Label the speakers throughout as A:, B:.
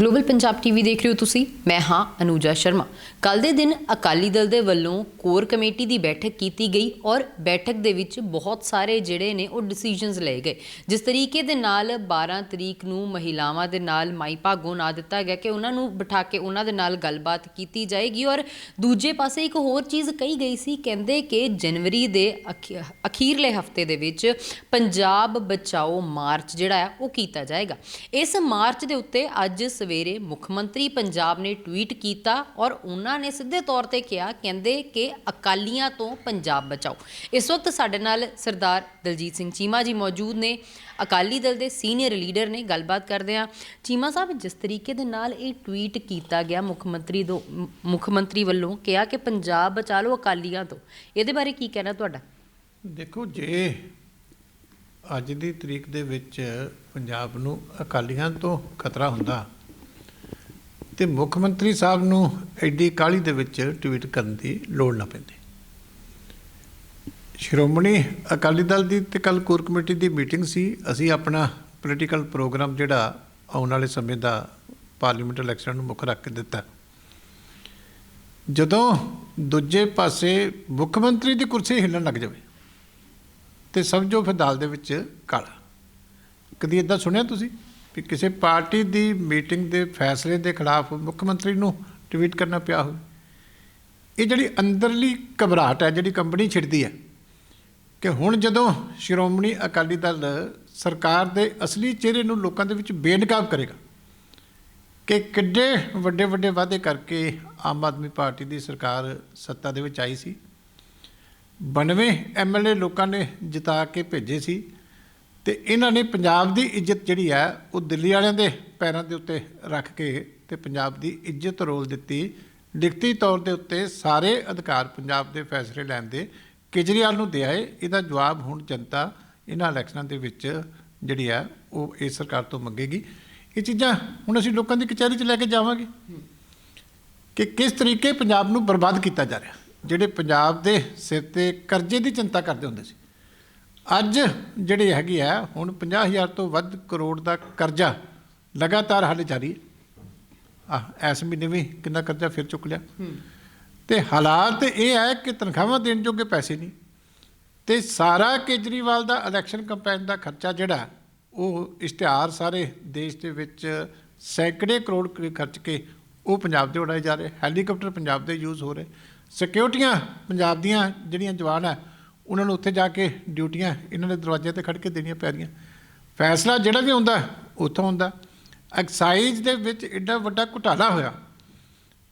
A: Global Punjab TV ਦੇਖ ਰਹੇ ਹੋ ਤੁਸੀਂ? ਮੈਂ ਹਾਂ ਅਨੂਜਾ ਸ਼ਰਮਾ। ਕੱਲ ਦੇ ਦਿਨ ਅਕਾਲੀ ਦਲ ਦੇ ਵੱਲੋਂ ਕੋਰ ਕਮੇਟੀ ਦੀ ਬੈਠਕ ਕੀਤੀ ਗਈ ਔਰ ਬੈਠਕ ਦੇ ਵਿੱਚ ਬਹੁਤ ਸਾਰੇ ਜਿਹੜੇ ਨੇ ਉਹ ਡਿਸੀਜਨਸ ਲਏ ਗਏ। ਜਿਸ ਤਰੀਕੇ ਦੇ ਨਾਲ 12 ਤਰੀਕ ਨੂੰ ਮਹਿਲਾਵਾਂ ਦੇ ਨਾਲ ਮਾਈ ਭਾਗੋ ਨਾ ਦਿੱਤਾ ਗਿਆ ਕਿ ਉਹਨਾਂ ਨੂੰ ਬਿਠਾ ਕੇ ਉਹਨਾਂ ਦੇ ਨਾਲ ਗੱਲਬਾਤ ਕੀਤੀ ਜਾਏਗੀ ਔਰ ਦੂਜੇ ਪਾਸੇ ਇੱਕ ਹੋਰ ਚੀਜ਼ ਕਹੀ ਗਈ ਸੀ, ਕਹਿੰਦੇ ਕਿ ਜਨਵਰੀ ਦੇ ਅਖੀ- ਅਖੀਰਲੇ ਹਫ਼ਤੇ ਦੇ ਵਿੱਚ ਪੰਜਾਬ ਬਚਾਓ ਮਾਰਚ ਜਿਹੜਾ ਹੈ ਉਹ ਕੀਤਾ ਜਾਏਗਾ। ਇਸ ਮਾਰਚ ਦੇ ਉੱਤੇ ਅੱਜ ਸਵੇਰੇ ਮੁੱਖ ਮੰਤਰੀ ਪੰਜਾਬ ਨੇ ਟਵੀਟ ਕੀਤਾ ਔਰ ਉਹਨਾਂ ਨੇ ਸਿੱਧੇ ਤੌਰ ਤੇ ਕਿਹਾ, ਕਹਿੰਦੇ ਕਿ ਅਕਾਲੀਆਂ ਤੋਂ ਪੰਜਾਬ ਬਚਾਓ। ਇਸ ਵਕਤ ਸਾਡੇ ਨਾਲ ਸਰਦਾਰ ਦਲਜੀਤ ਸਿੰਘ ਚੀਮਾ ਜੀ ਮੌਜੂਦ ਨੇ। ਅਕਾਲੀ ਦਲ ਦੇ ਸੀਨੀਅਰ ਲੀਡਰ ਨੇ ਗੱਲਬਾਤ ਕਰਦੇ ਆ ਚੀਮਾ ਸਾਹਿਬ, ਜਿਸ ਤਰੀਕੇ ਦੇ ਨਾਲ ਇਹ ਟਵੀਟ ਕੀਤਾ ਗਿਆ ਮੁੱਖ ਮੰਤਰੀ ਦੋ ਮੁੱਖ ਮੰਤਰੀ ਵੱਲੋਂ ਕਿਹਾ ਕਿ ਪੰਜਾਬ ਬਚਾ ਲਓ ਅਕਾਲੀਆਂ ਤੋਂ, ਇਹਦੇ ਬਾਰੇ ਕੀ ਕਹਿਣਾ ਤੁਹਾਡਾ?
B: ਦੇਖੋ, ਜੇ ਅੱਜ ਦੀ ਤਰੀਕ ਦੇ ਵਿੱਚ ਪੰਜਾਬ ਨੂੰ ਅਕਾਲੀਆਂ ਤੋਂ ਖਤਰਾ ਹੁੰਦਾ ਤੇ ਮੁੱਖ ਮੰਤਰੀ ਸਾਹਿਬ ਨੂੰ ਐਡੀ ਕਾਲੀ ਦੇ ਵਿੱਚ ਟਵੀਟ ਕਰਨ ਦੀ ਲੋੜ ਨਾ ਪੈਂਦੀ। ਸ਼੍ਰੋਮਣੀ ਅਕਾਲੀ ਦਲ ਦੀ ਤੇ ਕੱਲ ਕੋਰ ਕਮੇਟੀ ਦੀ ਮੀਟਿੰਗ ਸੀ। ਅਸੀਂ ਆਪਣਾ ਪੋਲੀਟੀਕਲ ਪ੍ਰੋਗਰਾਮ ਜਿਹੜਾ ਆਉਣ ਵਾਲੇ ਸਮੇਂ ਦਾ ਪਾਰਲੀਮੈਂਟ ਇਲੈਕਸ਼ਨ ਨੂੰ ਮੁੱਖ ਰੱਖ ਕੇ ਦਿੱਤਾ। ਜਦੋਂ ਦੂਜੇ ਪਾਸੇ ਮੁੱਖ ਮੰਤਰੀ ਦੀ ਕੁਰਸੀ ਹਿੱਲਣ ਲੱਗ ਜਾਵੇ ਤੇ ਸਮਝੋ ਫਿਰ ਦਾਲ ਦੇ ਵਿੱਚ ਕਾਲਾ। ਕਦੀ ਇਦਾਂ ਸੁਣਿਆ ਤੁਸੀਂ? ਵੀ ਕਿਸੇ ਪਾਰਟੀ ਦੀ ਮੀਟਿੰਗ ਦੇ ਫੈਸਲੇ ਦੇ ਖਿਲਾਫ ਮੁੱਖ ਮੰਤਰੀ ਨੂੰ ਟਵੀਟ ਕਰਨਾ ਪਿਆ ਹੋਵੇ। ਇਹ ਜਿਹੜੀ ਅੰਦਰਲੀ ਘਬਰਾਹਟ ਹੈ, ਜਿਹੜੀ ਕੰਪਨੀ ਛਿੜਦੀ ਹੈ ਕਿ ਹੁਣ ਜਦੋਂ ਸ਼੍ਰੋਮਣੀ ਅਕਾਲੀ ਦਲ ਸਰਕਾਰ ਦੇ ਅਸਲੀ ਚਿਹਰੇ ਨੂੰ ਲੋਕਾਂ ਦੇ ਵਿੱਚ ਬੇਨਕਾਬ ਕਰੇਗਾ ਕਿ ਕਿੱਡੇ ਵੱਡੇ ਵੱਡੇ ਵਾਅਦੇ ਕਰਕੇ ਆਮ ਆਦਮੀ ਪਾਰਟੀ ਦੀ ਸਰਕਾਰ ਸੱਤਾ ਦੇ ਵਿੱਚ ਆਈ ਸੀ। 92 ਐਮਐਲਏ ਲੋਕਾਂ ਨੇ ਜਿਤਾ ਕੇ ਭੇਜੇ ਸੀ। ਤੇ ਇਹਨਾਂ ਨੇ ਪੰਜਾਬ ਦੀ ਇੱਜ਼ਤ ਜਿਹੜੀ ਹੈ, ਉਹ ਦਿੱਲੀ ਵਾਲਿਆਂ ਦੇ ਪੈਰਾਂ ਦੇ ਉੱਤੇ ਰੱਖ ਕੇ ਤੇ ਪੰਜਾਬ ਦੀ ਇੱਜ਼ਤ ਰੋਲ ਦਿੱਤੀ। ਲਿਖਤੀ ਤੌਰ ਦੇ ਉੱਤੇ ਸਾਰੇ ਅਧਿਕਾਰ ਪੰਜਾਬ ਦੇ ਫੈਸਲੇ ਲੈਣ ਦੇ ਕੇਜਰੀਵਾਲ ਨੂੰ ਦਿਆ ਹੈ ਇਹਦਾ ਜਵਾਬ ਹੁਣ ਜਨਤਾ ਇਹਨਾਂ ਇਲੈਕਸ਼ਨਾਂ ਦੇ ਵਿੱਚ ਜਿਹੜੀ ਹੈ, ਉਹ ਇਸ ਸਰਕਾਰ ਤੋਂ ਮੰਗੇਗੀ। ਇਹ ਚੀਜ਼ਾਂ ਹੁਣ ਅਸੀਂ ਲੋਕਾਂ ਦੀ ਕਚਹਿਰੀ 'ਚ ਲੈ ਕੇ ਜਾਵਾਂਗੇ ਕਿ ਕਿਸ ਤਰੀਕੇ ਪੰਜਾਬ ਨੂੰ ਬਰਬਾਦ ਕੀਤਾ ਜਾ ਰਿਹਾ। ਜਿਹੜੇ ਪੰਜਾਬ ਦੇ ਸਿਰ ਤੇ ਕਰਜ਼ੇ ਦੀ ਚਿੰਤਾ ਕਰਦੇ ਹੁੰਦੇ ਸੀ। ਅੱਜ ਜਿਹੜੇ ਹੈਗੀ ਆ ਹੁਣ 50000 ਤੋਂ ਵੱਧ ਕਰੋੜ ਦਾ ਕਰਜ਼ਾ ਲਗਾਤਾਰ ਹਾਲੇ ਜਾਰੀ ਆ ਇਸ ਮਹੀਨੇ ਵੀ ਕਿੰਨਾ ਕਰਜ਼ਾ ਫਿਰ ਚੁੱਕ ਲਿਆ। ਤੇ ਹਾਲਾਤ ਇਹ ਹੈ ਕਿ ਤਨਖਾਹਾਂ ਦੇਣ ਜੋਗੇ ਪੈਸੇ ਨਹੀਂ। ਤੇ ਸਾਰਾ ਕੇਜਰੀਵਾਲ ਦਾ ਇਲੈਕਸ਼ਨ ਕੈਂਪੇਨ ਦਾ ਖਰਚਾ ਜਿਹੜਾ ਉਹ ਇਸ਼ਤਿਹਾਰ ਸਾਰੇ ਦੇਸ਼ ਦੇ ਵਿੱਚ ਸੈਂਕੜੇ ਕਰੋੜ ਖਰਚ ਕੇ ਉਹ ਪੰਜਾਬ ਦੇ ਉਡਾਏ ਜਾ ਰਹੇ। ਹੈਲੀਕਾਪਟਰ ਪੰਜਾਬ ਦੇ ਯੂਜ਼ ਹੋ ਰਹੇ। ਸਿਕਿਉਰਟੀਆਂ ਪੰਜਾਬ ਦੀਆਂ ਜਿਹੜੀਆਂ ਜਵਾਨ ਹੈ ਉਹਨਾਂ ਨੂੰ ਉੱਥੇ ਜਾ ਕੇ ਡਿਊਟੀਆਂ ਇਹਨਾਂ ਦੇ ਦਰਵਾਜ਼ੇ ਤੇ ਖੜ ਕੇ ਦੇਣੀਆਂ ਪੈ ਰਹੀਆਂ। ਫੈਸਲਾ ਜਿਹੜਾ ਵੀ ਹੁੰਦਾ, ਉੱਥੋਂ ਹੁੰਦਾ। ਐਕਸਾਈਜ਼ ਦੇ ਵਿੱਚ ਐਡਾ ਵੱਡਾ ਘੁਟਾਲਾ ਹੋਇਆ।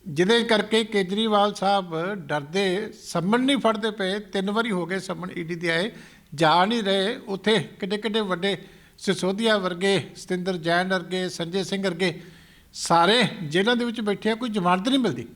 B: ਜਿਹਦੇ ਕਰਕੇ ਕੇਜਰੀਵਾਲ ਸਾਹਿਬ ਡਰਦੇ, ਸੰਮਣ ਨਹੀਂ ਫੜਦੇ ਪਏ। ਤਿੰਨ ਵਾਰੀ ਹੋ ਗਏ ਸੰਮਣ ਈਡੀ ਦੇ ਆਏ। ਜਾ ਨਹੀਂ ਰਹੇ। ਉੱਥੇ ਕਿੱਡੇ ਕਿੱਡੇ ਵੱਡੇ ਸਿਸੋਦੀਆ ਵਰਗੇ, ਸਤਿੰਦਰ ਜੈਨ ਵਰਗੇ, ਸੰਜੇ ਸਿੰਘ ਵਰਗੇ, ਸਾਰੇ ਜੇਲ੍ਹਾਂ ਦੇ ਵਿੱਚ ਬੈਠੇ ਆ, ਕੋਈ ਜ਼ਮਾਨਤ ਨਹੀਂ ਮਿਲਦੀ।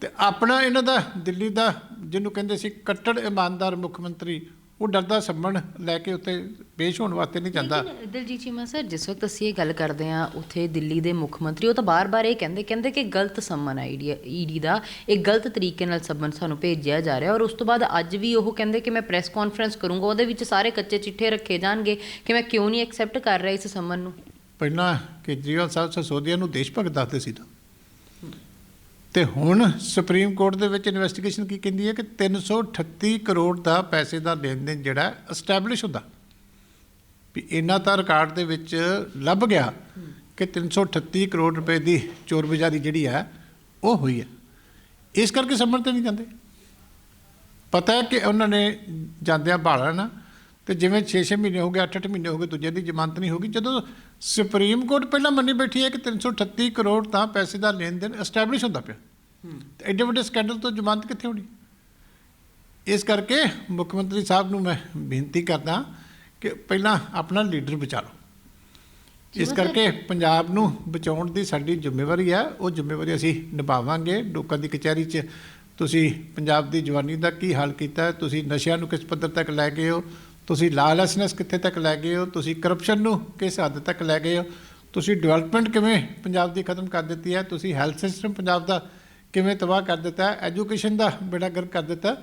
B: ਤੇ ਆਪਣਾ ਇਹਨਾਂ ਦਾ ਦਿੱਲੀ ਦਾ ਜਿਹਨੂੰ ਕਹਿੰਦੇ ਸੀ ਕੱਟੜ ਇਮਾਨਦਾਰ ਮੁੱਖ ਮੰਤਰੀ ਉਹ ਡਰਦਾ ਸੰਮਣ ਲੈ ਕੇ ਉੱਤੇ ਪੇਸ਼ ਹੋਣ ਵਾਸਤੇ ਨਹੀਂ ਜਾਂਦਾ।
A: ਦਲਜੀਤ ਚੀਮਾ ਸਰ ਜਿਸ ਵਕਤ ਅਸੀਂ ਇਹ ਗੱਲ ਕਰਦੇ ਹਾਂ ਉੱਥੇ ਦਿੱਲੀ ਦੇ ਮੁੱਖ ਮੰਤਰੀ ਉਹ ਤਾਂ ਬਾਰ-ਬਾਰ ਇਹ ਕਹਿੰਦੇ ਕਹਿੰਦੇ ਕਿ ਗਲਤ ਸੰਮਨ ਹੈ ਈਡੀ ਈਡੀ ਦਾ ਇਹ ਗਲਤ ਤਰੀਕੇ ਨਾਲ ਸੰਮਨ ਸਾਨੂੰ ਭੇਜਿਆ ਜਾ ਰਿਹਾ ਔਰ ਉਸ ਤੋਂ ਬਾਅਦ ਅੱਜ ਵੀ ਉਹ ਕਹਿੰਦੇ ਕਿ ਮੈਂ ਪ੍ਰੈਸ ਕਾਨਫਰੰਸ ਕਰੂੰਗਾ ਉਹਦੇ ਵਿੱਚ ਸਾਰੇ ਕੱਚੇ ਚਿੱਠੇ ਰੱਖੇ ਜਾਣਗੇ ਕਿ ਮੈਂ ਕਿਉਂ ਨਹੀਂ ਐਕਸੈਪਟ ਕਰ ਰਿਹਾ ਇਸ ਸੰਮਨ ਨੂੰ?
B: ਪਹਿਲਾਂ ਕੇਜਰੀਵਾਲ ਸਾਹਿਬ ਸਸੋਦੀਆ ਨੂੰ ਦੇਸ਼ ਭਗਤ ਦੱਸਦੇ ਸੀ ਤਾਂ। ਤੇ ਹੁਣ ਸੁਪਰੀਮ ਕੋਰਟ ਦੇ ਵਿੱਚ ਇਨਵੈਸਟੀਗੇਸ਼ਨ ਕੀ ਕਹਿੰਦੀ ਹੈ ਕਿ 338 ਕਰੋੜ ਦਾ ਪੈਸੇ ਦਾ ਲੈਣ ਦੇਣ ਜਿਹੜਾ ਐਸਟੈਬਲਿਸ਼ ਹੁੰਦਾ। ਵੀ ਇਹਨਾਂ ਤਾਂ ਰਿਕਾਰਡ ਦੇ ਵਿੱਚ ਲੱਭ ਗਿਆ ਕਿ 338 ਕਰੋੜ ਰੁਪਏ ਦੀ ਚੋਰਬਜ਼ਾਰੀ ਜਿਹੜੀ ਹੈ, ਉਹ ਹੋਈ ਹੈ। ਇਸ ਕਰਕੇ ਸਮਝ ਤੇ ਨਹੀਂ ਜਾਂਦੇ। ਪਤਾ ਹੈ ਕਿ ਉਹਨਾਂ ਨੇ ਜਾਂਦਿਆਂ ਭਾਲਾ ਨਾ, ਤੇ ਜਿਵੇਂ 6-6 ਮਹੀਨੇ ਹੋ ਗਏ 8-8 ਮਹੀਨੇ ਹੋ ਗਏ ਦੂਜੇ ਦੀ ਜ਼ਮਾਨਤ ਨਹੀਂ ਹੋਗੀ ਜਦੋਂ ਸੁਪਰੀਮ ਕੋਰਟ ਪਹਿਲਾਂ ਮੰਨੀ ਬੈਠੀ ਹੈ ਕਿ 338 ਕਰੋੜ ਤਾਂ ਪੈਸੇ ਦਾ ਲੈਣ ਦੇਣ ਐਸਟੈਬਲਿਸ਼ ਹੁੰਦਾ ਪਿਆ। ਐਡੇ ਵੱਡੇ ਸਕੈਂਡਲ ਤੋਂ ਜ਼ਮਾਨਤ ਕਿੱਥੇ ਹੋਣੀ? ਇਸ ਕਰਕੇ ਮੁੱਖ ਮੰਤਰੀ ਸਾਹਿਬ ਨੂੰ ਮੈਂ ਬੇਨਤੀ ਕਰਦਾ ਕਿ ਪਹਿਲਾਂ ਆਪਣਾ ਲੀਡਰ ਬਚਾ ਲਓ। ਇਸ ਕਰਕੇ ਪੰਜਾਬ ਨੂੰ ਬਚਾਉਣ ਦੀ ਸਾਡੀ ਜ਼ਿੰਮੇਵਾਰੀ ਹੈ। ਉਹ ਜ਼ਿੰਮੇਵਾਰੀ ਅਸੀਂ ਨਿਭਾਵਾਂਗੇ। ਲੋਕਾਂ ਦੀ ਕਚਹਿਰੀ 'ਚ ਤੁਸੀਂ ਪੰਜਾਬ ਦੀ ਜਵਾਨੀ ਦਾ ਕੀ ਹਾਲ ਕੀਤਾ ਤੁਸੀਂ ਨਸ਼ਿਆਂ ਨੂੰ ਕਿਸ ਪੱਧਰ ਤੱਕ ਲੈ ਗਏ ਹੋ ਤੁਸੀਂ ਲਾਲੈਸਨੈਸ ਕਿੱਥੇ ਤੱਕ ਲੈ ਗਏ ਹੋ ਤੁਸੀਂ ਕਰਪਸ਼ਨ ਨੂੰ ਕਿਸ ਹੱਦ ਤੱਕ ਲੈ ਗਏ ਹੋ ਤੁਸੀਂ ਡਿਵੈਲਪਮੈਂਟ ਕਿਵੇਂ ਪੰਜਾਬ ਦੀ ਖਤਮ ਕਰ ਦਿੱਤੀ ਹੈ ਤੁਸੀਂ ਹੈਲਥ ਸਿਸਟਮ ਪੰਜਾਬ ਦਾ ਕਿਵੇਂ ਤਬਾਹ ਕਰ ਦਿੱਤਾ ਐਜੂਕੇਸ਼ਨ ਦਾ ਬੇੜਾ ਗਰਕ ਕਰ ਦਿੱਤਾ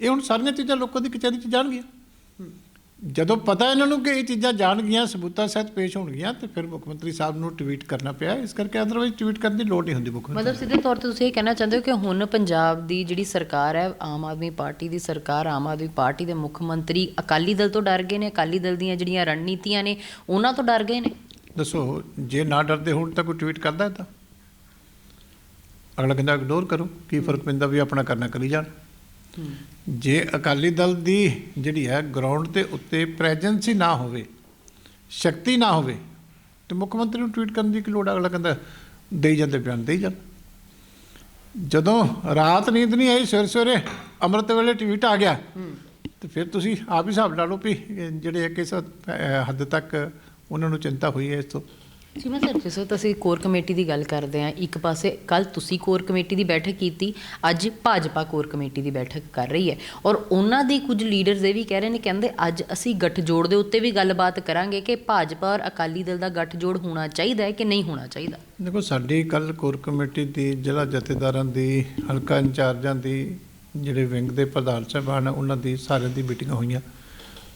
B: ਇਹ ਹੁਣ ਸਾਰੀਆਂ ਚੀਜ਼ਾਂ ਲੋਕਾਂ ਦੀ ਕਚਹਿਰੀ 'ਚ ਜਾਣਗੀਆਂ। ਜਦੋਂ ਪਤਾ ਇਹਨਾਂ ਨੂੰ ਕਿ ਇਹ ਚੀਜ਼ਾਂ ਜਾਣਗੀਆਂ ਸਬੂਤਾਂ ਸਹਿਤ ਪੇਸ਼ ਹੋਣਗੀਆਂ ਤੇ ਫਿਰ ਮੁੱਖ ਮੰਤਰੀ ਸਾਹਿਬ ਨੂੰ ਟਵੀਟ ਕਰਨਾ ਪਿਆ। ਇਸ ਕਰਕੇ ਅਦਰਵਾਈਜ਼ ਟਵੀਟ ਕਰਨ ਦੀ ਲੋੜ ਨਹੀਂ ਹੁੰਦੀ ਮੁੱਖ ਮੰਤਰੀ
A: ਮਤਲਬ ਸਿੱਧੇ ਤੌਰ ਤੇ ਤੁਸੀਂ ਇਹ ਕਹਿਣਾ ਚਾਹੁੰਦੇ ਹੋ ਕਿ ਹੁਣ ਪੰਜਾਬ ਦੀ ਜਿਹੜੀ ਸਰਕਾਰ ਹੈ ਆਮ ਆਦਮੀ ਪਾਰਟੀ ਦੀ ਸਰਕਾਰ ਆਮ ਆਦਮੀ ਪਾਰਟੀ ਦੇ ਮੁੱਖ ਮੰਤਰੀ ਅਕਾਲੀ ਦਲ ਤੋਂ ਡਰ ਗਏ ਨੇ ਅਕਾਲੀ ਦਲ ਦੀਆਂ ਜਿਹੜੀਆਂ ਰਣਨੀਤੀਆਂ ਨੇ ਉਹਨਾਂ ਤੋਂ ਡਰ ਗਏ ਨੇ?
B: ਦੱਸੋ ਜੇ ਨਾ ਡਰਦੇ ਹੋਣ ਤਾਂ ਕੋਈ ਟਵੀਟ ਕਰਦਾ ਹੈ ਤਾਂ? ਅਗਲਾ ਕਹਿੰਦਾ ਇਗਨੋਰ ਕਰੋ, ਕੀ ਫ਼ਰਕ ਪੈਂਦਾ ਵੀ ਆਪਣਾ ਕਰਨਾ ਕਰੀ ਜਾਣ? ਜੇ ਅਕਾਲੀ ਦਲ ਦੀ ਜਿਹੜੀ ਹੈ ਗਰਾਊਂਡ ਦੇ ਉੱਤੇ ਪ੍ਰੈਜੈਂਸ ਹੀ ਨਾ ਹੋਵੇ, ਸ਼ਕਤੀ ਨਾ ਹੋਵੇ, ਤੇ ਮੁੱਖ ਮੰਤਰੀ ਨੂੰ ਟਵੀਟ ਕਰਨ ਦੀ ਕੀ ਲੋੜ ਅਗਲਾ ਕਹਿੰਦਾ, ਦੇਈ ਜਾਂਦੇ ਬਿਆਨ, ਦੇਈ ਜਾਣ। ਜਦੋਂ ਰਾਤ ਨੀਂਦ ਨਹੀਂ ਆਈ, ਸਵੇਰੇ ਸਵੇਰੇ ਅੰਮ੍ਰਿਤ ਵੇਲੇ ਟਵੀਟ ਆ ਗਿਆ, ਤੇ ਫਿਰ ਤੁਸੀਂ ਆਪ ਹੀ ਹਿਸਾਬ ਲਾ ਲਓ ਵੀ ਜਿਹੜੇ ਕਿਸ ਹੱਦ ਤੱਕ ਉਹਨਾਂ ਨੂੰ ਚਿੰਤਾ ਹੋਈ ਹੈ ਇਸ ਤੋਂ।
A: ਜੀ ਸਰ ਜਿਸ ਵਕਤ ਅਸੀਂ ਕੋਰ ਕਮੇਟੀ ਦੀ ਗੱਲ ਕਰਦੇ ਹਾਂ। ਇੱਕ ਪਾਸੇ ਕੱਲ ਤੁਸੀਂ ਕੋਰ ਕਮੇਟੀ ਦੀ ਬੈਠਕ ਕੀਤੀ, ਅੱਜ ਭਾਜਪਾ ਕੋਰ ਕਮੇਟੀ ਦੀ ਬੈਠਕ ਕਰ ਰਹੀ ਹੈ। ਔਰ ਉਹਨਾਂ ਦੀ ਕੁਝ ਲੀਡਰਸ ਇਹ ਵੀ ਕਹਿ ਰਹੇ ਨੇ, ਕਹਿੰਦੇ ਅੱਜ ਅਸੀਂ ਗੱਠਜੋੜ ਦੇ ਉੱਤੇ ਵੀ ਗੱਲਬਾਤ ਕਰਾਂਗੇ ਕਿ ਭਾਜਪਾ ਔਰ ਅਕਾਲੀ ਦਲ ਦਾ ਗੱਠਜੋੜ ਹੋਣਾ ਚਾਹੀਦਾ ਹੈ ਕਿ ਨਹੀਂ ਹੋਣਾ ਚਾਹੀਦਾ?
B: ਦੇਖੋ, ਸਾਡੀ ਕੱਲ ਕੋਰ ਕਮੇਟੀ ਦੀ ਜ਼ਿਲ੍ਹਾ ਜਥੇਦਾਰਾਂ ਦੀ, ਹਲਕਾ ਇੰਚਾਰਜਾਂ ਦੀ, ਜਿਹੜੇ ਵਿੰਗ ਦੇ ਪ੍ਰਧਾਨ ਸਾਹਿਬਾਨ ਉਹਨਾਂ ਦੀ ਸਾਰਿਆਂ ਦੀ ਮੀਟਿੰਗਾਂ ਹੋਈਆਂ।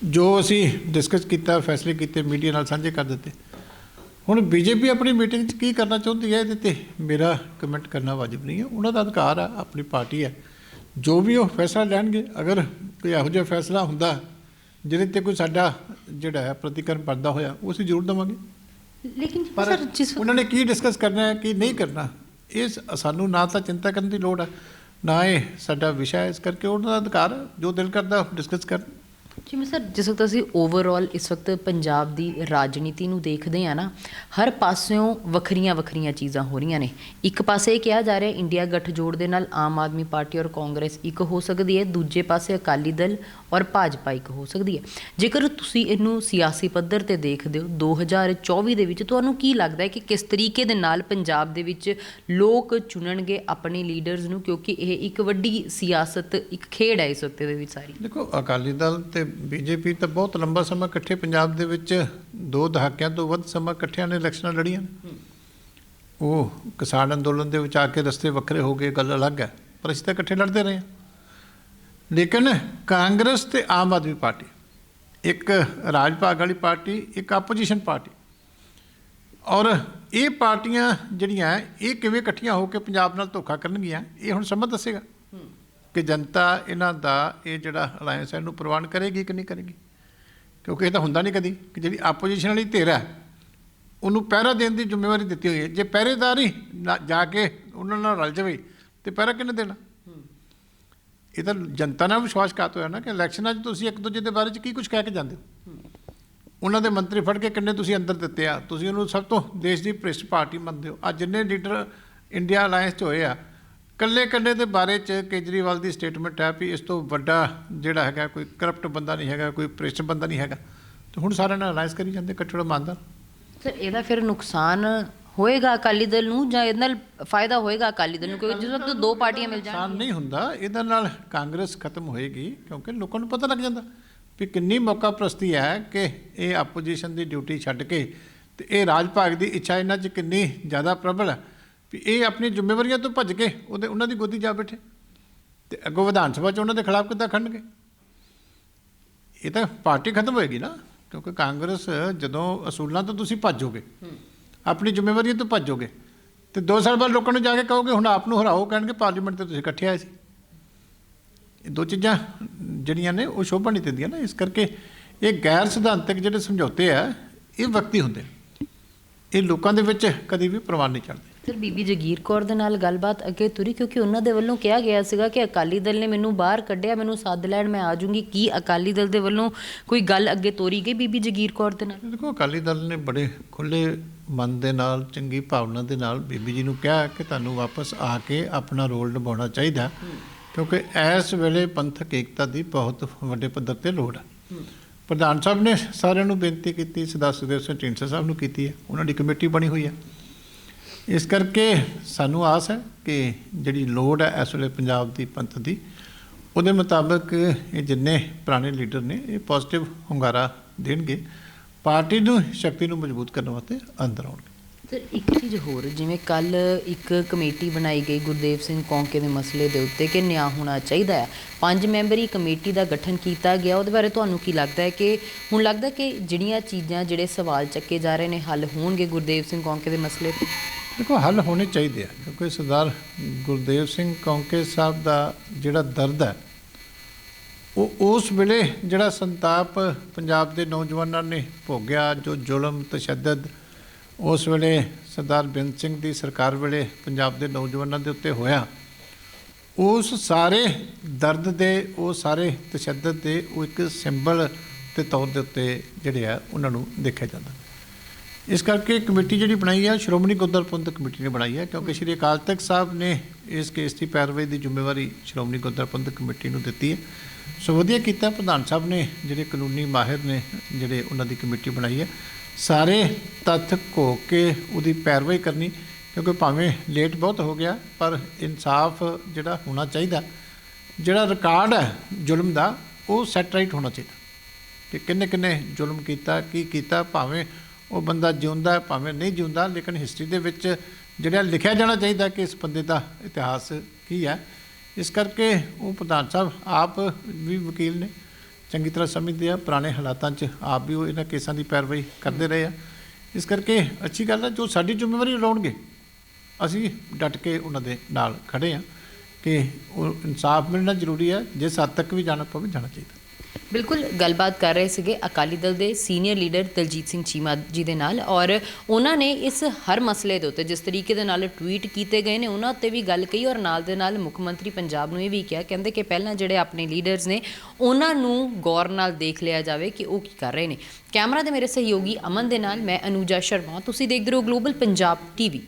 B: ਜੋ ਅਸੀਂ ਡਿਸਕਸ ਕੀਤਾ, ਫੈਸਲੇ ਕੀਤੇ, ਮੀਡੀਆ ਨਾਲ ਸਾਂਝੇ ਕਰ ਦਿੱਤੇ। ਹੁਣ ਬੀਜੇਪੀ ਆਪਣੀ ਮੀਟਿੰਗ 'ਚ ਕੀ ਕਰਨਾ ਚਾਹੁੰਦੀ ਹੈ ਇਹਦੇ ਤੇ ਮੇਰਾ ਕਮੈਂਟ ਕਰਨਾ ਵਾਜਬ ਨਹੀਂ ਹੈ। ਉਹਨਾਂ ਦਾ ਅਧਿਕਾਰ ਆ ਆਪਣੀ ਪਾਰਟੀ ਹੈ। ਜੋ ਵੀ ਉਹ ਫੈਸਲਾ ਲੈਣਗੇ ਅਗਰ ਕੋਈ ਇਹੋ ਜਿਹਾ ਫੈਸਲਾ ਹੁੰਦਾ ਜਿਹਦੇ ਤੇ ਕੋਈ ਸਾਡਾ ਜਿਹੜਾ ਹੈ ਪ੍ਰਤੀਕਰਮ ਬਣਦਾ ਹੋਇਆ ਉਹ ਅਸੀਂ ਜ਼ਰੂਰ ਦੇਵਾਂਗੇ।
A: ਲੇਕਿਨ ਸਰ ਜਿਸ
B: ਉਹਨਾਂ ਨੇ ਕੀ ਡਿਸਕਸ ਕਰਨਾ ਹੈ ਕੀ ਨਹੀਂ ਕਰਨਾ ਇਹ ਸ- ਸਾਨੂੰ ਨਾ ਤਾਂ ਚਿੰਤਾ ਕਰਨ ਦੀ ਲੋੜ ਹੈ ਨਾ ਇਹ ਸਾਡਾ ਵਿਸ਼ਾ ਇਸ ਕਰਕੇ ਉਹਨਾਂ ਦਾ ਅਧਿਕਾਰ ਜੋ ਦਿਲ ਕਰਦਾ ਡਿਸਕਸ ਕਰਨ।
A: ਜਿਵੇਂ ਸਰ, ਜਿਸ ਵਕਤ ਅਸੀਂ ਓਵਰਆਲ ਇਸ ਵਕਤ ਪੰਜਾਬ ਦੀ ਰਾਜਨੀਤੀ ਨੂੰ ਦੇਖਦੇ ਆ ਨਾ, ਹਰ ਪਾਸਿਓਂ ਵੱਖਰੀਆਂ ਵੱਖਰੀਆਂ ਚੀਜ਼ਾਂ ਹੋ ਰਹੀਆਂ ਨੇ। ਇੱਕ ਪਾਸੇ ਇਹ ਕਿਹਾ ਜਾ ਰਿਹਾ ਇੰਡੀਆ ਗੱਠਜੋੜ ਦੇ ਨਾਲ ਆਮ ਆਦਮੀ ਪਾਰਟੀ ਔਰ ਕਾਂਗਰਸ ਇੱਕ ਹੋ ਸਕਦੀ ਹੈ, ਦੂਜੇ ਪਾਸੇ ਅਕਾਲੀ ਦਲ ਔਰ ਭਾਜਪਾ ਇੱਕ ਹੋ ਸਕਦੀ ਹੈ। ਜੇਕਰ ਤੁਸੀਂ ਇਹਨੂੰ ਸਿਆਸੀ ਪੱਧਰ ਤੇ ਦੇਖਦੇ ਹੋ 2024 ਦੇ ਵਿੱਚ ਤੁਹਾਨੂੰ ਕੀ ਲੱਗਦਾ ਹੈ ਕਿ ਕਿਸ ਤਰੀਕੇ ਦੇ ਨਾਲ ਪੰਜਾਬ ਦੇ ਵਿੱਚ ਲੋਕ ਚੁਣਨਗੇ ਆਪਣੇ ਲੀਡਰਸ ਨੂੰ, ਕਿਉਂਕਿ ਇਹ ਇੱਕ ਵੱਡੀ ਸਿਆਸਤ, ਇੱਕ ਖੇਡ ਹੈ ਇਸ ਵਕਤ ਦੇ ਵਿੱਚ ਸਾਰੀ?
B: ਦੇਖੋ, ਅਕਾਲੀ ਦਲ ਤੇ ਬੀਜੇਪੀ ਤਾਂ ਬਹੁਤ ਲੰਬਾ ਸਮਾਂ ਇਕੱਠੇ ਪੰਜਾਬ ਦੇ ਵਿੱਚ ਦੋ ਦਹਾਕਿਆਂ ਤੋਂ ਵੱਧ ਸਮਾਂ ਇਕੱਠਿਆਂ ਨੇ ਇਲੈਕਸ਼ਨਾਂ ਲੜੀਆਂ ਉਹ ਕਿਸਾਨ ਅੰਦੋਲਨ ਦੇ ਵਿੱਚ ਆ ਕੇ ਰਸਤੇ ਵੱਖਰੇ ਹੋ ਗਏ ਗੱਲ ਅਲੱਗ ਹੈ ਪਰ ਅਸੀਂ ਤਾਂ ਇਕੱਠੇ ਲੜਦੇ ਰਹੇ ਹਾਂ। ਲੇਕਿਨ ਕਾਂਗਰਸ ਤੇ ਆਮ ਆਦਮੀ ਪਾਰਟੀ ਇੱਕ ਰਾਜ ਭਾਗ ਵਾਲੀ ਪਾਰਟੀ ਇੱਕ ਆਪੋਜੀਸ਼ਨ ਪਾਰਟੀ ਔਰ ਇਹ ਪਾਰਟੀਆਂ ਜਿਹੜੀਆਂ ਇਹ ਕਿਵੇਂ ਇਕੱਠੀਆਂ ਹੋ ਕੇ ਪੰਜਾਬ ਨਾਲ ਧੋਖਾ ਕਰਨਗੀਆਂ ਇਹ ਹੁਣ ਸਮਾਂ ਦੱਸੇਗਾ। ਕਿ ਜਨਤਾ ਇਹਨਾਂ ਦਾ ਇਹ ਜਿਹੜਾ ਅਲਾਈਅੰਸ ਹੈ ਇਹਨੂੰ ਪ੍ਰਵਾਨ ਕਰੇਗੀ ਕਿ ਨਹੀਂ ਕਰੇਗੀ? ਕਿਉਂਕਿ ਇਹ ਤਾਂ ਹੁੰਦਾ ਨਹੀਂ ਕਦੀ ਕਿ ਜਿਹੜੀ ਆਪੋਜੀਸ਼ਨ ਵਾਲੀ ਧਿਰ ਹੈ, ਉਹਨੂੰ ਪਹਿਰਾ ਦੇਣ ਦੀ ਜ਼ਿੰਮੇਵਾਰੀ ਦਿੱਤੀ ਹੋਈ ਹੈ। ਜੇ ਪਹਿਰੇਦਾਰੀ ਨਾ- ਜਾ ਕੇ ਉਹਨਾਂ ਨਾਲ ਰਲ ਜਾਵੇ, ਤੇ ਪਹਿਰਾ ਕਿਹਨੇ ਦੇਣਾ? ਇਹ ਤਾਂ ਜਨਤਾ ਨਾਲ ਵਿਸ਼ਵਾਸਘਾਤ ਹੋਇਆ ਨਾ ਕਿ ਇਲੈਕਸ਼ਨਾਂ 'ਚ ਤੁਸੀਂ ਇੱਕ ਦੂਜੇ ਦੇ ਬਾਰੇ 'ਚ ਕੀ ਕੁਝ ਕਹਿ ਕੇ ਜਾਂਦੇ ਹੋ? ਉਹਨਾਂ ਦੇ ਮੰਤਰੀ ਫੜ ਕੇ ਕਿੰਨੇ ਤੁਸੀਂ ਅੰਦਰ ਦਿੱਤੇ ਆ? ਤੁਸੀਂ ਉਹਨੂੰ ਸਭ ਤੋਂ ਦੇਸ਼ ਦੀ ਭ੍ਰਿਸ਼ਟ ਪਾਰਟੀ ਮੰਨਦੇ ਹੋ। ਅੱਜ ਜਿੰਨੇ ਲੀਡਰ ਇੰਡੀਆ ਅਲਾਈਅੰਸ 'ਚ ਹੋਏ ਆ ਕੱਲੇ ਕੱਲੇ ਦੇ ਬਾਰੇ 'ਚ ਕੇਜਰੀਵਾਲ ਦੀ ਸਟੇਟਮੈਂਟ ਹੈ ਵੀ ਇਸ ਤੋਂ ਵੱਡਾ ਜਿਹੜਾ ਹੈਗਾ ਕੋਈ ਕਰਪਟ ਬੰਦਾ ਨਹੀਂ ਹੈਗਾ ਕੋਈ ਭ੍ਰਿਸ਼ਟ ਬੰਦਾ ਨਹੀਂ ਹੈਗਾ। ਤੇ ਹੁਣ ਸਾਰਿਆਂ ਨਾਲ ਅਲਾਈਅੰਸ ਕਰੀ ਜਾਂਦੇ ਕੱਟੜ ਇਮਾਨਦਾਰ।
A: ਸਰ ਇਹਦਾ ਫਿਰ ਨੁਕਸਾਨ ਹੋਏਗਾ ਅਕਾਲੀ ਦਲ ਨੂੰ ਜਾਂ ਇਹਦੇ ਨਾਲ ਫਾਇਦਾ ਹੋਏਗਾ ਅਕਾਲੀ ਦਲ ਨੂੰ? ਕਿਉਂਕਿ ਜਿਸ ਵਕਤ ਦੋ ਪਾਰਟੀਆਂ ਮਿਲ
B: ਨੁਕਸਾਨ
A: ਜਾਣਗੀਆਂ
B: ਨਹੀਂ ਹੁੰਦਾ ਇਹਦੇ ਨਾਲ ਕਾਂਗਰਸ ਖਤਮ ਹੋਏਗੀ ਕਿਉਂਕਿ ਲੋਕਾਂ ਨੂੰ ਪਤਾ ਲੱਗ ਜਾਂਦਾ ਵੀ ਕਿੰਨੀ ਮੌਕਾ ਪ੍ਰਸਤੀ ਹੈ ਕਿ ਇਹ ਆਪੋਜੀਸ਼ਨ ਦੀ ਡਿਊਟੀ ਛੱਡ ਕੇ ਤੇ ਇਹ ਰਾਜ ਭਾਗ ਦੀ ਇੱਛਾ ਇਹਨਾਂ 'ਚ ਕਿੰਨੀ ਜ਼ਿਆਦਾ ਪ੍ਰਬਲ ਹੈ। ਵੀ ਇਹ ਆਪਣੀ ਜ਼ਿੰਮੇਵਾਰੀਆਂ ਤੋਂ ਭੱਜ ਕੇ ਉਹਦੇ ਉਹਨਾਂ ਦੀ ਗੋਦੀ ਜਾ ਬੈਠੇ। ਤੇ ਅੱਗੋਂ ਵਿਧਾਨ ਸਭਾ 'ਚ ਉਹਨਾਂ ਦੇ ਖਿਲਾਫ ਕਿੱਦਾਂ ਖੜਨਗੇ? ਇਹ ਤਾਂ ਪਾਰਟੀ ਖਤਮ ਹੋਏਗੀ ਨਾ, ਕਿਉਂਕਿ ਕਾਂਗਰਸ ਜਦੋਂ ਅਸੂਲਾਂ ਤੋਂ ਤੁਸੀਂ ਭੱਜੋਗੇ, ਆਪਣੀ ਜ਼ਿੰਮੇਵਾਰੀਆਂ ਤੋਂ ਭੱਜੋਗੇ, ਤੇ 2 ਸਾਲ ਬਾਅਦ ਲੋਕਾਂ ਨੂੰ ਜਾ ਕੇ ਕਹੋਗੇ, ਹੁਣ ਆਪ ਨੂੰ ਹਰਾਓ, ਕਹਿਣਗੇ, ਪਾਰਲੀਮੈਂਟ ਤੇ ਤੁਸੀਂ ਇਕੱਠੇ ਆਏ ਸੀ। ਇਹ ਦੋ ਚੀਜ਼ਾਂ ਜਿਹੜੀਆਂ ਨੇ, ਉਹ ਸ਼ੋਭਾ ਨਹੀਂ ਦਿੰਦੀਆਂ ਨਾ। ਇਸ ਕਰਕੇ ਇਹ ਗੈਰ ਸਿਧਾਂਤਕ ਜਿਹੜੇ ਸਮਝੌਤੇ ਆ, ਇਹ ਵਕਤੀ ਹੁੰਦੇ ਇਹ ਲੋਕਾਂ ਦੇ ਵਿੱਚ ਕਦੀ ਵੀ ਪ੍ਰਵਾਨ ਨਹੀਂ ਚੜਦੇ
A: ਸਰ ਬੀਬੀ ਜਗੀਰ ਕੌਰ ਦੇ ਨਾਲ ਗੱਲਬਾਤ ਅੱਗੇ ਤੁਰੀ ਕਿਉਂਕਿ ਉਹਨਾਂ ਦੇ ਵੱਲੋਂ ਕਿਹਾ ਗਿਆ ਸੀਗਾ ਕਿ ਅਕਾਲੀ ਦਲ ਨੇ ਮੈਨੂੰ ਬਾਹਰ ਕੱਢਿਆ, ਮੈਨੂੰ ਸੱਦ ਲੈਣ ਮੈਂ ਆ ਜਾਊਂਗੀ। ਕੀ ਅਕਾਲੀ ਦਲ ਦੇ ਵੱਲੋਂ ਕੋਈ ਗੱਲ ਅੱਗੇ ਤੋਰੀ ਗਈ ਬੀਬੀ ਜਗੀਰ ਕੌਰ ਦੇ ਨਾਲ?
B: ਦੇਖੋ, ਅਕਾਲੀ ਦਲ ਨੇ ਬੜੇ ਖੁੱਲੇ ਮਨ ਦੇ ਨਾਲ, ਚੰਗੀ ਭਾਵਨਾ ਦੇ ਨਾਲ ਬੀਬੀ ਜੀ ਨੂੰ ਕਿਹਾ ਕਿ ਤੁਹਾਨੂੰ ਵਾਪਸ ਆ ਕੇ ਆਪਣਾ ਰੋਲ ਨਿਭਾਉਣਾ ਚਾਹੀਦਾ ਕਿਉਂਕਿ ਇਸ ਵੇਲੇ ਪੰਥਕ ਏਕਤਾ ਦੀ ਬਹੁਤ ਵੱਡੇ ਪੱਧਰ ਤੇ ਲੋੜ ਹੈ। ਪ੍ਰਧਾਨ ਸਾਹਿਬ ਨੇ ਸਾਰਿਆਂ ਨੂੰ ਬੇਨਤੀ ਕੀਤੀ ਸਦਾ ਸੁਦੇਵ ਸਿੰਘ ਢੀਂਡਸਾ ਸਾਹਿਬ ਨੂੰ ਕੀਤੀ ਹੈ, ਉਹਨਾਂ ਦੀ ਕਮੇਟੀ ਬਣੀ ਹੋਈ ਹੈ। ਇਸ ਕਰਕੇ ਸਾਨੂੰ ਆਸ ਹੈ ਕਿ ਜਿਹੜੀ ਲੋੜ ਹੈ ਇਸ ਵੇਲੇ ਪੰਜਾਬ ਦੀ ਪੰਥ ਦੀ, ਉਹਦੇ ਮੁਤਾਬਕ ਇਹ ਜਿੰਨੇ ਪੁਰਾਣੇ ਲੀਡਰ ਨੇ, ਇਹ ਪੋਜ਼ਿਟਿਵ ਹੁੰਗਾਰਾ ਦੇਣਗੇ। ਪਾਰਟੀ ਨੂੰ, ਸ਼ਕਤੀ ਨੂੰ ਮਜ਼ਬੂਤ ਕਰਨ ਵਾਸਤੇ ਅੰਦਰ ਆਉਣਗੇ।
A: ਸਰ ਇੱਕ ਚੀਜ਼ ਹੋਰ, ਜਿਵੇਂ ਕੱਲ ਇੱਕ ਕਮੇਟੀ ਬਣਾਈ ਗਈ ਗੁਰਦੇਵ ਸਿੰਘ ਕੌਂਕੇ ਦੇ ਮਸਲੇ ਦੇ ਉੱਤੇ ਕਿ ਨਿਆਂ ਹੋਣਾ ਚਾਹੀਦਾ ਹੈ। ਪੰਜ ਮੈਂਬਰੀ ਕਮੇਟੀ ਦਾ ਗਠਨ ਕੀਤਾ ਗਿਆ, ਉਹਦੇ ਬਾਰੇ ਤੁਹਾਨੂੰ ਕੀ ਲੱਗਦਾ ਹੈ ਕਿ, ਹੁਣ ਲੱਗਦਾ ਕਿ ਜਿਹੜੀਆਂ ਚੀਜ਼ਾਂ, ਜਿਹੜੇ ਸਵਾਲ ਚੱਕੇ ਜਾ ਰਹੇ ਨੇ, ਹੱਲ ਹੋਣਗੇ ਗੁਰਦੇਵ ਸਿੰਘ ਕੌਂਕੇ ਦੇ ਮਸਲੇ ਤੇ?
B: ਦੇਖੋ, ਹੱਲ ਹੋਣੇ ਚਾਹੀਦੇ ਆ, ਕਿਉਂਕਿ ਸਰਦਾਰ ਗੁਰਦੇਵ ਸਿੰਘ ਕੌਂਕੇ ਸਾਹਿਬ ਦਾ ਜਿਹੜਾ ਦਰਦ ਹੈ, ਉਹ ਉਸ ਵੇਲੇ ਜਿਹੜਾ ਸੰਤਾਪ ਪੰਜਾਬ ਦੇ ਨੌਜਵਾਨਾਂ ਨੇ ਭੋਗਿਆ, ਜੋ ਜ਼ੁਲਮ, ਤਸ਼ੱਦਦ, ਉਸ ਵੇਲੇ ਸਰਦਾਰ ਬਿੰਦ ਸਿੰਘ ਦੀ ਸਰਕਾਰ ਵੇਲੇ ਪੰਜਾਬ ਦੇ ਨੌਜਵਾਨਾਂ ਦੇ ਉੱਤੇ ਹੋਇਆ, ਉਸ ਸਾਰੇ ਦਰਦ ਦੇ, ਉਹ ਸਾਰੇ ਤਸ਼ੱਦਦ ਦੇ, ਉਹ ਇੱਕ ਸਿੰਬਲ ਦੇ ਤੌਰ ਦੇ ਉੱਤੇ ਜਿਹੜੇ ਆ, ਉਹਨਾਂ ਨੂੰ ਦੇਖਿਆ ਜਾਂਦਾ। ਇਸ ਕਰਕੇ ਕਮੇਟੀ ਜਿਹੜੀ ਬਣਾਈ ਹੈ ਸ਼੍ਰੋਮਣੀ ਗੁਰਦੁਆਰਾ ਪ੍ਰਬੰਧਕ ਕਮੇਟੀ ਨੇ ਬਣਾਈ ਹੈ ਕਿਉਂਕਿ ਸ਼੍ਰੀ ਅਕਾਲ ਤਖਤ ਸਾਹਿਬ ਨੇ ਇਸ ਕੇਸ ਦੀ ਪੈਰਵਾਈ ਦੀ ਜ਼ਿੰਮੇਵਾਰੀ ਸ਼੍ਰੋਮਣੀ ਗੁਰਦੁਆਰਾ ਪ੍ਰਬੰਧਕ ਕਮੇਟੀ ਨੂੰ ਦਿੱਤੀ ਹੈ ਸੋ ਵਧੀਆ ਕੀਤਾ, ਪ੍ਰਧਾਨ ਸਾਹਿਬ ਨੇ ਜਿਹੜੇ ਕਾਨੂੰਨੀ ਮਾਹਿਰ ਨੇ, ਜਿਹੜੇ ਉਹਨਾਂ ਦੀ ਕਮੇਟੀ ਬਣਾਈ ਹੈ ਸਾਰੇ ਤੱਥ ਘੋ ਕੇ ਉਹਦੀ ਪੈਰਵਾਈ ਕਰਨੀ, ਕਿਉਂਕਿ ਭਾਵੇਂ ਲੇਟ ਬਹੁਤ ਹੋ ਗਿਆ, ਪਰ ਇਨਸਾਫ ਜਿਹੜਾ ਹੋਣਾ ਚਾਹੀਦਾ, ਜਿਹੜਾ ਰਿਕਾਰਡ ਹੈ ਜ਼ੁਲਮ ਦਾ, ਉਹ ਸੈਟ ਰਾਈਟ ਹੋਣਾ ਚਾਹੀਦਾ। ਕਿ ਕਿੰਨੇ ਕਿੰਨੇ ਜ਼ੁਲਮ ਕੀਤਾ, ਕੀ ਕੀਤਾ, ਭਾਵੇਂ ਉਹ ਬੰਦਾ ਜਿਉਂਦਾ ਭਾਵੇਂ ਨਹੀਂ ਜਿਉਂਦਾ, ਲੇਕਿਨ ਹਿਸਟਰੀ ਦੇ ਵਿੱਚ ਜਿਹੜਾ ਲਿਖਿਆ ਜਾਣਾ ਚਾਹੀਦਾ ਕਿ ਇਸ ਬੰਦੇ ਦਾ ਇਤਿਹਾਸ ਕੀ ਹੈ, ਇਸ ਕਰਕੇ ਉਹ ਪ੍ਰਧਾਨ ਸਾਹਿਬ, ਆਪ ਵੀ ਵਕੀਲ ਨੇ, ਚੰਗੀ ਤਰ੍ਹਾਂ ਸਮਝਦੇ ਆ, ਪੁਰਾਣੇ ਹਾਲਾਤਾਂ 'ਚ ਆਪ ਵੀ ਉਹ ਇਹਨਾਂ ਕੇਸਾਂ ਦੀ ਪੈਰਵਾਈ ਕਰਦੇ ਰਹੇ ਆ। ਇਸ ਕਰਕੇ ਅੱਛੀ ਗੱਲ ਹੈ, ਜੋ ਸਾਡੀ ਜ਼ਿੰਮੇਵਾਰੀ ਲਾਉਣਗੇ ਅਸੀਂ ਡਟ ਕੇ ਉਹਨਾਂ ਦੇ ਨਾਲ ਖੜੇ ਆ ਕਿ ਉਹ ਇਨਸਾਫ ਮਿਲਣਾ ਜ਼ਰੂਰੀ ਹੈ ਜਿਸ ਹੱਦ ਤੱਕ ਵੀ ਜਾਣਾ ਪਵੇ, ਜਾਣਾ ਚਾਹੀਦਾ।
A: ਬਿਲਕੁਲ ਗੱਲਬਾਤ ਕਰ ਰਹੇ ਸੀਗੇ ਅਕਾਲੀ ਦਲ ਦੇ ਸੀਨੀਅਰ ਲੀਡਰ ਦਲਜੀਤ ਸਿੰਘ ਚੀਮਾ ਜੀ ਦੇ ਨਾਲ ਔਰ ਉਹਨਾਂ ਨੇ ਇਸ ਹਰ ਮਸਲੇ ਦੇ ਉੱਤੇ ਜਿਸ ਤਰੀਕੇ ਦੇ ਨਾਲ ਟਵੀਟ ਕੀਤੇ ਗਏ ਨੇ, ਉਹਨਾਂ ਉੱਤੇ ਵੀ ਗੱਲ ਕਹੀ ਔਰ ਨਾਲ ਦੇ ਨਾਲ ਮੁੱਖ ਮੰਤਰੀ ਪੰਜਾਬ ਨੂੰ ਇਹ ਵੀ ਕਿਹਾ, ਕਹਿੰਦੇ ਕਿ ਪਹਿਲਾਂ ਜਿਹੜੇ ਆਪਣੇ ਲੀਡਰਸ ਨੇ ਉਹਨਾਂ ਨੂੰ ਗੌਰ ਨਾਲ ਦੇਖ ਲਿਆ ਜਾਵੇ ਕਿ ਉਹ ਕੀ ਕਰ ਰਹੇ ਨੇ। ਕੈਮਰਾ ਦੇ ਮੇਰੇ ਸਹਿਯੋਗੀ ਅਮਨ ਦੇ ਨਾਲ ਮੈਂ ਅਨੂਜਾ ਸ਼ਰਮਾ, ਤੁਸੀਂ ਦੇਖਦੇ ਰਹੋ ਗਲੋਬਲ ਪੰਜਾਬ ਟੀਵੀ